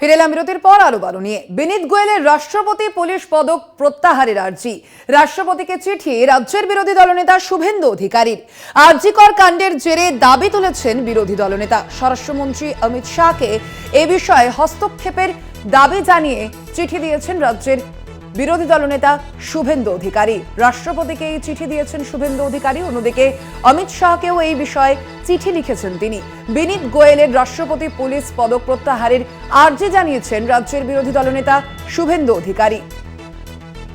ফিরে এলাম বিরতির পর আরও বারো নিয়ে। বিনীত গোয়েলের রাষ্ট্রপতি পুলিশ পদক প্রত্যাহারের আর্জি। রাষ্ট্রপতিকে চিঠি রাজ্যের বিরোধী দলনেতা শুভেন্দু অধিকারীর। আর্জিকর কাণ্ডের জেরে দাবি তুলেছেন বিরোধী দলনেতা। স্বরাষ্ট্রমন্ত্রী অমিত শাহকে এ বিষয়ে হস্তক্ষেপের দাবি জানিয়ে চিঠি দিয়েছেন রাজ্যের বিরোধী দলনেতা শুভেন্দু অধিকারী। রাষ্ট্রপতিকে এই চিঠি দিয়েছেন শুভেন্দু অধিকারী। অন্যদিকে অমিত শাহকেও এই বিষয়ে চিঠি লিখেছেন তিনি। বিনীত গোয়েলের রাষ্ট্রপতি পুলিশ পদক প্রত্যাহারের আর্জি জানিয়েছেন রাজ্যের বিরোধী দলনেতা শুভেন্দু অধিকারী।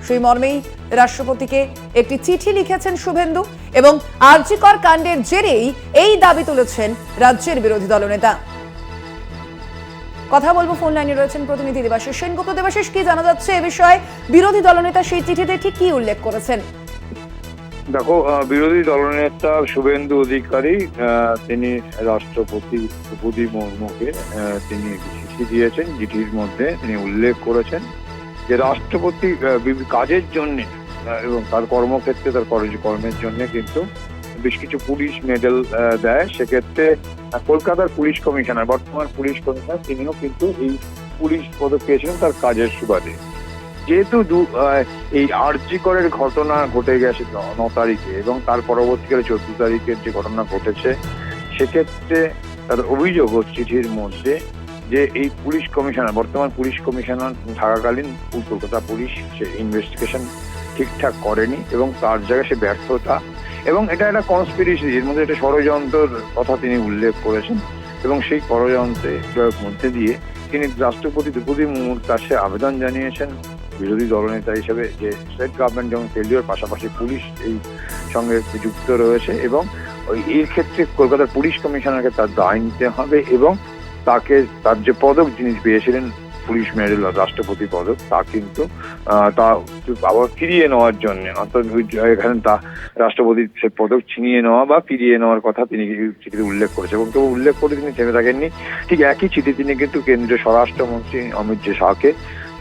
সেই মর্মেই রাষ্ট্রপতিকে একটি চিঠি লিখেছেন শুভেন্দু এবং আর্জিকর কাণ্ডের জেরেই এই দাবি তুলেছেন রাজ্যের বিরোধী দলনেতা কথা বলব ফোন লাইনে রয়েছেন প্রতিনিধি দেবাশিস সেনগুপ্ত। দেবাশিস, কি জানা যাচ্ছে এ বিষয়ে? বিরোধী দলনেতা সেই চিঠিতে ঠিক কি উল্লেখ করেছেন? দেখো বিরোধী দলনেতা শুভেন্দু অধিকারী তিনি রাষ্ট্রপতি দ্রৌপদী মুর্মুকে তিনি চিঠি দিয়েছেন। চিঠির মধ্যে তিনি উল্লেখ করেছেন যে রাষ্ট্রপতি কাজের জন্য এবং তার কর্মক্ষেত্রে, তার কর্মের জন্য কিন্তু বেশ কিছু পুলিশ মেডেল দেয়। সেক্ষেত্রে কলকাতার পুলিশ কমিশনার বর্তমান পুলিশ কমিশনার তিনিও কিন্তু এই পুলিশ পদক পেয়েছিলেন তার কাজের সুবাদে। যেহেতু এই আরজি করের ঘটনা ঘটে গেছে ন- তারিখে এবং তার পরবর্তীকালে চোদ্দ তারিখের যে ঘটনা ঘটেছে, সেক্ষেত্রে তার অভিযোগ চিঠির মধ্যে যে এই পুলিশ কমিশনার বর্তমান পুলিশ কমিশনার থাকাকালীন কলকাতা পুলিশ সে ইনভেস্টিগেশন ঠিকঠাক করেনি এবং তার জায়গায় সে ব্যর্থতা এবং এটা একটা কনস্পিরেসি এর মধ্যে একটা ষড়যন্ত্রের কথা তিনি উল্লেখ করেছেন এবং সেই ষড়যন্ত্রের মধ্যে দিয়ে তিনি রাষ্ট্রপতি দ্রৌপদী মুর্মুর কাছে আবেদন জানিয়েছেন বিরোধী দলনেতা হিসেবে যে স্টেট গভর্নমেন্ট যেমন ফেলিওর পাশাপাশি পুলিশ এই সঙ্গে যুক্ত রয়েছে এবং এর ক্ষেত্রে কলকাতার পুলিশ কমিশনারকে তার দায় নিতে হবে এবং তাকে তার যে পদক যিনি পেয়েছিলেন পুলিশ মেডেল রাষ্ট্রপতি পদক, তা কিন্তু তা আবার ফিরিয়ে নেওয়ার জন্য। অর্থাৎ এখানে তা রাষ্ট্রপতির সে পদক ছিনিয়ে নেওয়া বা ফিরিয়ে নেওয়ার কথা তিনি চিঠিতে উল্লেখ করেছে এবং কেউ উল্লেখ করে তিনি থেমে থাকেননি। ঠিক একই চিঠি তিনি কিন্তু কেন্দ্রীয় স্বরাষ্ট্রমন্ত্রী অমিত শাহকে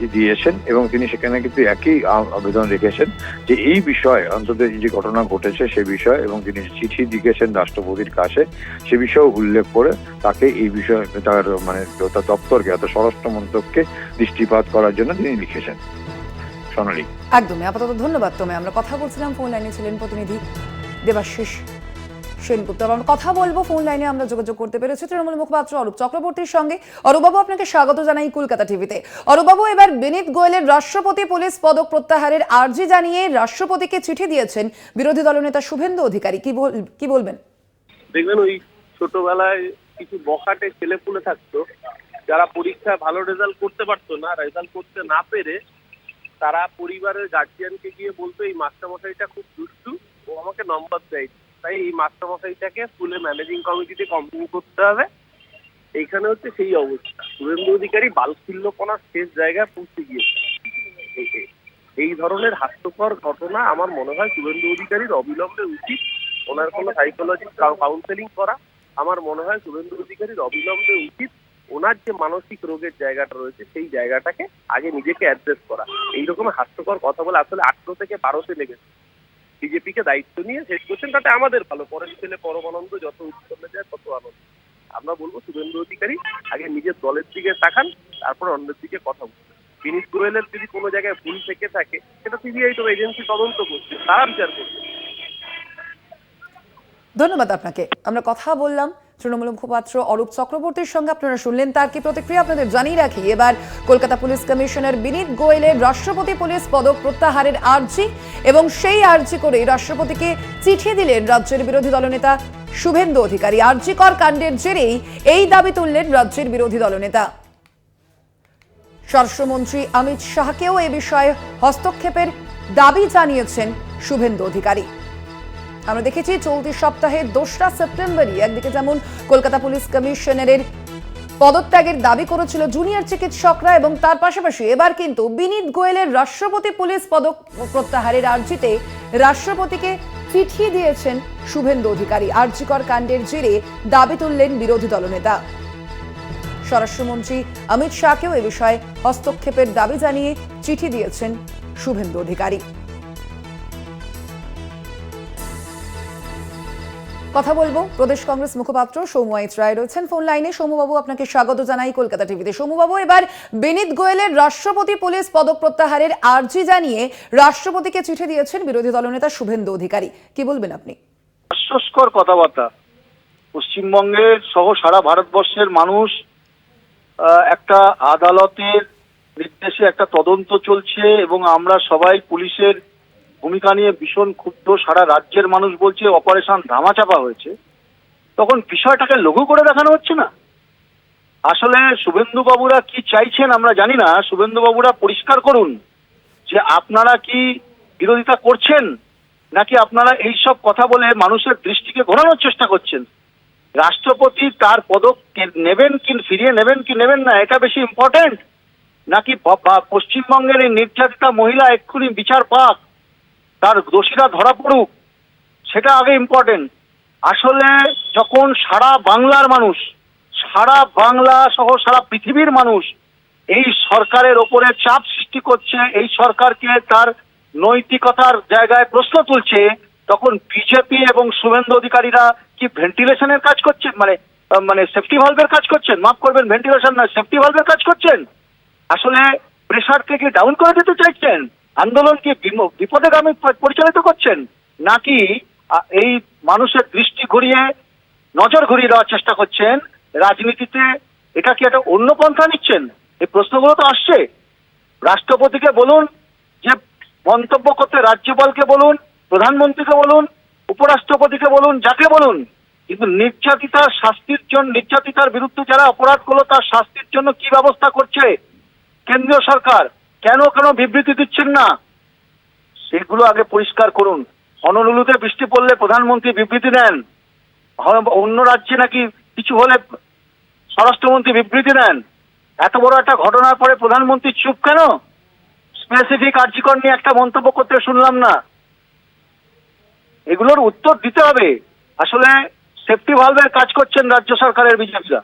দিয়েছেন এবং তিনি সেখানে কিন্তু একই আবেদন রেখেছেন যে এই বিষয়ে অন্তত যে ঘটনা ঘটেছে সে বিষয়ে এবং তিনি চিঠি লিখেছেন রাষ্ট্রপতির কাছে, সে বিষয়ে উল্লেখ করে তাকে এই বিষয়ে তার মানে তার দপ্তরকে অর্থাৎ স্বরাষ্ট্র মন্ত্রককে দৃষ্টিপাত করার জন্য তিনি লিখেছেন। সোনালী একদমই। আপাতত ধন্যবাদ তোমায়। আমরা কথা বলছিলাম, ফোন লাইনে ছিলেন প্রতিনিধি দেবাশিস। সেনগুপ্ত। আমরা কথা বলব ফোন লাইনে আমরা যোগাযোগ করতে পেরেছি। তৃণমূল মুখপাত্র অরূপ চক্রবর্তীর সঙ্গে। অরূপবাবু, আপনাকে স্বাগত জানাই কলকাতা টিভিতে। অরূপবাবু, এবার বিনীত গোয়েলের রাষ্ট্রপতি পুলিশ পদক প্রত্যাহারের আর্জি জানিয়ে রাষ্ট্রপতিকে চিঠি দিয়েছেন বিরোধী দলনেতা শুভেন্দু অধিকারী। কি বল- কি বলবেন? দেখবেন, ওই ছোটবেলায় কিছু বখাটে ছেলে পুলে থাকতো। যারা পরীক্ষায় ভালো রেজাল্ট করতে পারতো না রেজাল্ট করতে না পেরে তারা পরিবারের গার্জিয়ানকে গিয়ে বলতো, এই মাস্টারমশাইটা খুব দুষ্টু, ও আমাকে নম্বর দেয় তাই এই মাস্টারমশাইটাকে স্কুলে ম্যানেজিং কমিটিতে কমপ্লেন করতে হবে। এইখানে হচ্ছে সেই অবস্থা। সুরেন্দ্র অধিকারী বালশিল্যপনার শেষ জায়গায় পৌঁছে গিয়েছে। এই- ধরনের হাস্যকর ঘটনা আমার মনে হয় শুভেন্দু অধিকারীর অবিলম্বে উচিত। ওনার কোনো সাইকোলজি কাউন্সেলিং করা। আমার মনে হয় শুভেন্দু অধিকারীর অবিলম্বে উচিত ওনার যে মানসিক রোগের জায়গাটা রয়েছে, সেই জায়গাটাকে আগে নিজেকে অ্যাড্রেস করা। এইরকম হাস্যকর কথা বলে আসলে আঠেরো থেকে বারোতে লেগেছে। বিজেপিকে দায়িত্ব নিয়ে শেষ করছেন, তাতে আমাদের ভালো। পরের ছেলে পরম আনন্দ যত উৎপন্ন যায়, তত আনন্দ। আমরা বলব শুভেন্দু অধিকারী আগে নিজের দলের দিকে তাকান, তারপর অন্যের দিকে কথা বলবেন বিনীত গোয়েলের যদি কোনো জায়গায় ভুল থেকে থাকে, সেটা সিবিআই তো এজেন্সি তদন্ত করছে, তারা বিচার করছে ধন্যবাদ আপনাকে। আমরা কথা বললাম তৃণমূল মুখপাত্র অরূপ চক্রবর্তীর সঙ্গে আপনারা শুনলেন তার কি প্রতিক্রিয়া আপনাদের জানিয়ে রাখি। এবার কলকাতা পুলিশ কমিশনার বিনীত গোয়েলের রাষ্ট্রপতি পুলিশ পদক প্রত্যাহারের আর্জি এবং সেই আর্জি করে রাষ্ট্রপতিকে চিঠি দিলেন রাজ্যের বিরোধী দলনেতা শুভেন্দু অধিকারী। আর্জিকর কাণ্ডের জেরেই এই দাবি তুললেন রাজ্যের বিরোধী দলনেতা। স্বরাষ্ট্রমন্ত্রী অমিত শাহকেও এ বিষয়ে হস্তক্ষেপের দাবি জানিয়েছেন শুভেন্দু অধিকারী। আমরা দেখেছি চলতি সপ্তাহে দোসরা সেপ্টেম্বরই একদিকে যেমন কলকাতা পুলিশ কমিশনারের পদত্যাগের দাবি করেছিল জুনিয়র চিকিৎসকরা এবং তার পাশাপাশি এবার কিন্তু বিনীত গোয়েলের রাষ্ট্রপতি পুলিশ পদক প্রত্যাহারের আর্জিতে রাষ্ট্রপতিকে চিঠি দিয়েছেন শুভেন্দু অধিকারী। আর্জিকর কাণ্ডের জেরে দাবি তুললেন বিরোধী দলনেতা। স্বরাষ্ট্রমন্ত্রী অমিত শাহকেও এ বিষয়ে হস্তক্ষেপের দাবি জানিয়ে চিঠি দিয়েছেন শুভেন্দু অধিকারী। কথা বলব। প্রদেশ কংগ্রেস মুখপাত্র সৌম্য আইচ রায় রয়েছেন। ফোন লাইনে সৌম্যবাবু আপনাকে স্বাগত জানাই কলকাতা টিভিতে। সৌম্যবাবু, এবার বিনীত গোয়েলের রাষ্ট্রপতি পুলিশ পদক প্রত্যাহারের আর্জি জানিয়ে রাষ্ট্রপতিকে চিঠি দিয়েছেন বিরোধী দলনেতা শুভেন্দু অধিকারী। কি বলবেন আপনি? হাস্যস্কর কথাবার্তা। পশ্চিমবঙ্গের সহ সারা ভারতবর্ষের মানুষ একটা আদালতের নির্দেশে একটা তদন্ত চলছে এবং আমরা সবাই পুলিশের ভূমিকা নিয়ে ভীষণ ক্ষুব্ধ সারা রাজ্যের মানুষ বলছে অপারেশন ধামাচাপা হয়েছে। তখন বিষয়টাকে লঘু করে দেখানো হচ্ছে না। আসলে শুভেন্দু বাবুরা কি চাইছেন আমরা জানি না। শুভেন্দু বাবুরা পরিষ্কার করুন যে আপনারা কি বিরোধিতা করছেন, নাকি আপনারা এই সব কথা বলে মানুষের দৃষ্টিকে ঘোরানোর চেষ্টা করছেন? রাষ্ট্রপতি তার পদক নেবেন কি, ফিরিয়ে নেবেন কি, নেবেন না, এটা বেশি ইম্পর্টেন্ট নাকি পশ্চিমবঙ্গের এই নির্যাতিতা মহিলা এক্ষুনি বিচার পাক? তার দোষীরা ধরা পড়ুক, সেটা আগে ইম্পর্টেন্ট আসলে যখন সারা বাংলার মানুষ, সারা বাংলা সহ সারা পৃথিবীর মানুষ এই সরকারের ওপরে চাপ সৃষ্টি করছে, এই সরকারকে তার নৈতিকতার জায়গায় প্রশ্ন তুলছে, তখন বিজেপি এবং শুভেন্দু অধিকারীরা কি ভেন্টিলেশনের কাজ করছেন? মানে মানে সেফটি ভালভের কাজ করছেন? মাফ করবেন, ভেন্টিলেশন না সেফটি ভালভের কাজ করছেন? আসলে প্রেশারকে কি ডাউন করে দিতে চাইছেন? আন্দোলনকে বিপদেগামী পরিচালিত করছেন, নাকি এই মানুষের দৃষ্টি ঘুরিয়ে নজর ঘুরিয়ে দেওয়ার চেষ্টা করছেন, রাজনীতিতে এটা কি একটা অন্য পন্থা নিচ্ছেন? এই প্রশ্নগুলো তো আসছে। রাষ্ট্রপতিকে বলুন, যে মন্তব্য করতে রাজ্যপালকে বলুন, প্রধানমন্ত্রীকে বলুন, উপরাষ্ট্রপতিকে বলুন, যাকে বলুন, কিন্তু নির্যাতিতার শাস্তির জন্য নির্যাতিতার বিরুদ্ধে যারা অপরাধ করল, তার শাস্তির জন্য কি ব্যবস্থা করছে কেন্দ্রীয় সরকার? কেন কেন বিবৃতি দিচ্ছেন না? সেগুলো আগে পরিষ্কার করুন। হনলুলুতে বৃষ্টি পড়লে প্রধানমন্ত্রী বিবৃতি দেন। অন্য রাজ্যে নাকি কিছু হলে স্বরাষ্ট্রমন্ত্রী বিবৃতি দেন। এত বড় একটা ঘটনার পরে প্রধানমন্ত্রী চুপ কেন? স্পেসিফিক আর্জিকর নিয়ে একটা মন্তব্য করতে শুনলাম না। এগুলোর উত্তর দিতে হবে। আসলে সেফটি ভালভের কাজ করছেন রাজ্য সরকারের বিজেপিরা।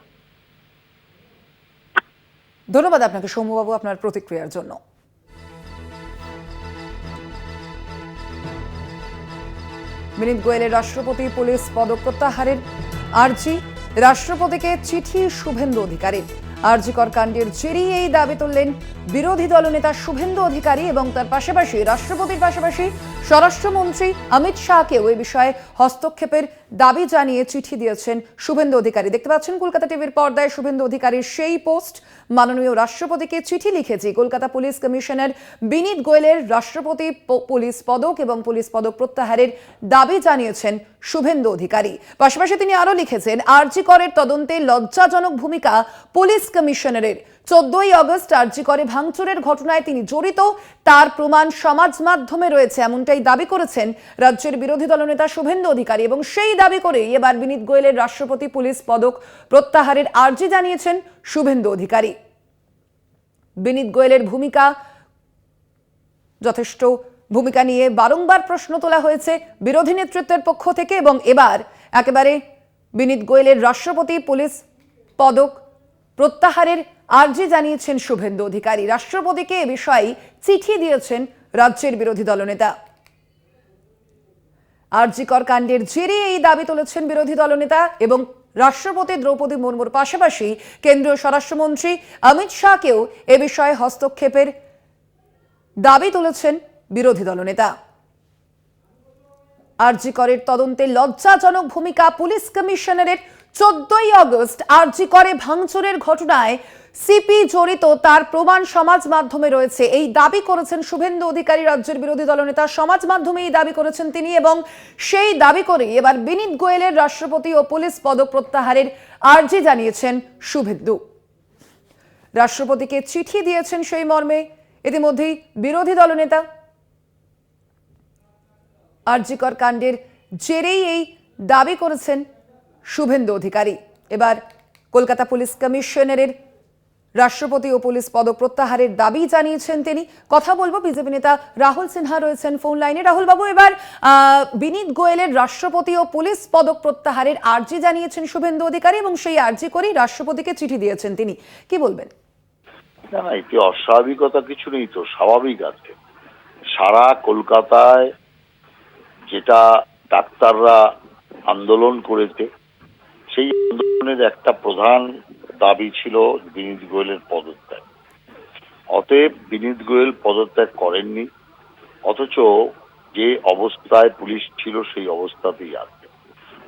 ধন্যবাদ আপনাকে, সৌম্যবাবু, আপনার প্রতিক্রিয়ার জন্য। বিনীত গোয়েলের রাষ্ট্রপতি, পুলিশ পদক প্রত্যাহারের আর্জি। রাষ্ট্রপতিকে চিঠি শুভেন্দু অধিকারী আরজিকর কাণ্ডের জেরি এই দাবি তুললেন বিরোধী দলনেতা শুভেন্দু অধিকারী এবং তার পাশাপাশি রাষ্ট্রপতির পাশাপাশি স্বরাষ্ট্রমন্ত্রী অমিত শাহকেও এই বিষয়ে হস্তক্ষেপের দাবি জানিয়ে চিঠি দিয়েছেন শুভেন্দু অধিকারী। দেখতে পাচ্ছেন কলকাতা টিভির পর্দায় শুভেন্দু অধিকারীর সেই পোস্ট। মাননীয় রাষ্ট্রপতিকে চিঠি লিখেছি। কলকাতা পুলিশ কমিশনার বিনীত গোয়েলের রাষ্ট্রপতি পুলিশ পদক এবং পুলিশ পদক প্রত্যাহারের দাবি জানিয়েছেন শুভেন্দু অধিকারী। পাশাপাশি তিনি আরও লিখেছেন, আরজি করের তদন্তে লজ্জাজনক ভূমিকা পুলিশ কমিশনারের। চোদ্দই আগস্ট আরজি করে ভাঙচুরের ঘটনায় তিনি জড়িত, তার প্রমাণ সমাজ মাধ্যমে রয়েছে, এমনটাই দাবি করেছেন রাজ্যের বিরোধী দলনেতা শুভেন্দু অধিকারী এবং সেই দাবি করেই এবার বিনীত গোয়েলের রাষ্ট্রপতি পুলিশ পদক প্রত্যাহারের আর্জি জানিয়েছেন শুভেন্দু অধিকারী। বিনীত গোয়েলের ভূমিকা যথেষ্ট। ভূমিকা নিয়ে বারংবার প্রশ্ন তোলা হয়েছে বিরোধী নেতৃত্বের পক্ষ থেকে এবং এবার একেবারে বিনীত গোয়েলের রাষ্ট্রপতি পুলিশ পদক প্রত্যাহারের আর্জি জানিয়েছেন শুভেন্দু অধিকারী। রাষ্ট্রপতিকে এ বিষয়ে চিঠি দিয়েছেন রাজ্যের বিরোধী দলনেতা। আরজিকর কাণ্ডের জেরে এই দাবি তুলেছেন বিরোধী দলনেতা এবং রাষ্ট্রপতি দ্রৌপদী মুর্মুর পাশাপাশি কেন্দ্রীয় স্বরাষ্ট্রমন্ত্রী অমিত শাহকেও এ বিষয়ে হস্তক্ষেপের দাবি তুলেছেন বিরোধী দলনেতা। আরজি করের তদন্তে লজ্জাজনক ভূমিকা পুলিশ কমিশনারের চোদ্দই আগস্ট আরজি করে ভাঙচুরের ঘটনায় সিপি জড়িত তার প্রমাণ সমাজ মাধ্যমে রয়েছে। এই দাবি করেছেন শুভেন্দু অধিকারী রাজ্যের বিরোধী দলনেতা। সমাজ মাধ্যমে এই দাবি করেছেন তিনি এবং সেই দাবি করে এবার বিনীত গোয়েলের রাষ্ট্রপতি ও পুলিশ পদক প্রত্যাহারের আর্জি জানিয়েছেন শুভেন্দু। রাষ্ট্রপতিকে চিঠি দিয়েছেন সেই মর্মে। ইতিমধ্যেই বিরোধী দলনেতা আরজিকর কাণ্ডের জেরেই এই দাবি করেছেন শুভেন্দু অধিকারী। এবার কলকাতা পুলিশ কমিশনারের রাষ্ট্রপতি ও পুলিশ পদক প্রত্যাহারের দাবি জানিয়েছেন তিনি। কথা বলব বিজেপি নেতা রাহুল সিনহা রয়েছেন ফোন লাইনে। রাহুল বাবু এবার বিনীত গোয়েলের রাষ্ট্রপতি ও পুলিশ পদক প্রত্যাহারের আর্জি জানিয়েছেন শুভেন্দু অধিকারী এবং সেই আর্জি করেই রাষ্ট্রপতিকে চিঠি দিয়েছেন তিনি। কি বলবেন? না না অস্বাভাবিকতা কিছু নেই তো, স্বাভাবিক আছে সারা কলকাতায় যেটা ডাক্তাররা আন্দোলন করেছে সেই আন্দোলনের একটা প্রধান দাবি ছিল বিনীত গোয়েলের পদত্যাগ। অতএব বিনীত গোয়েল পদত্যাগ করেননি, অথচ যে অবস্থায় পুলিশ ছিল সেই অবস্থাতেই আছে।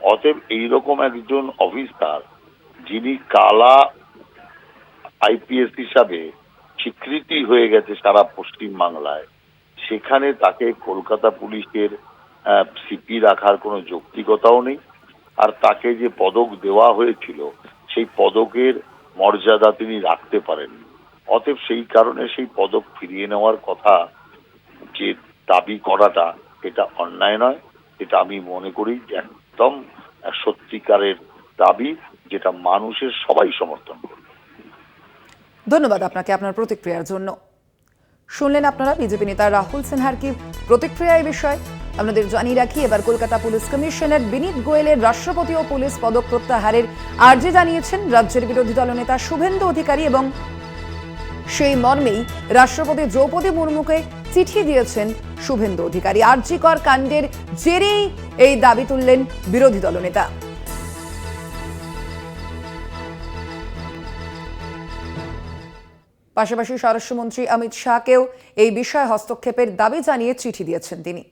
অতএব এইরকম একজন অফিসার যিনি কালা আইপিএস হিসাবে স্বীকৃতি হয়ে গেছে সারা পশ্চিম বাংলায় সেখানে তাকে কলকাতা পুলিশের সিপি রাখার কোনো যৌক্তিকতাও নেই। আর তাকে যে পদক দেওয়া হয়েছিল, সেই পদকের মর্যাদা তিনি রাখতে পারেন অতএব সেই কারণে সেই পদক ফিরিয়ে নেওয়ার কথা যে দাবি করাটা, এটা অন্যায় নয়। এটা আমি মনে করি একদম সত্যিকারের দাবি যেটা মানুষের সবাই সমর্থন করে। ধন্যবাদ আপনাকে আপনার প্রতিক্রিয়ার জন্য। শুনলেন আপনারা বিজেপি নেতা রাহুল সিনহার কি প্রতিক্রিয়া এই বিষয়ে? আপনাদের জানিয়ে রাখি, এবার কলকাতা পুলিশ কমিশনার বিনীত গোয়েলের রাষ্ট্রপতি ও পুলিশ পদক প্রত্যাহারের আর্জি জানিয়েছেন রাজ্যের বিরোধী দলনেতা শুভেন্দু অধিকারী এবং সেই মর্মেই রাষ্ট্রপতি দ্রৌপদী মুর্মুকে চিঠি দিয়েছেন শুভেন্দু অধিকারী। আর্জিকর কাণ্ডের জেরেই এই দাবি তুললেন বিরোধী দলনেতা পাশাপাশি স্বরাষ্ট্রমন্ত্রী অমিত শাহকেও এই বিষয়ে হস্তক্ষেপের দাবি জানিয়ে চিঠি দিয়েছেন তিনি।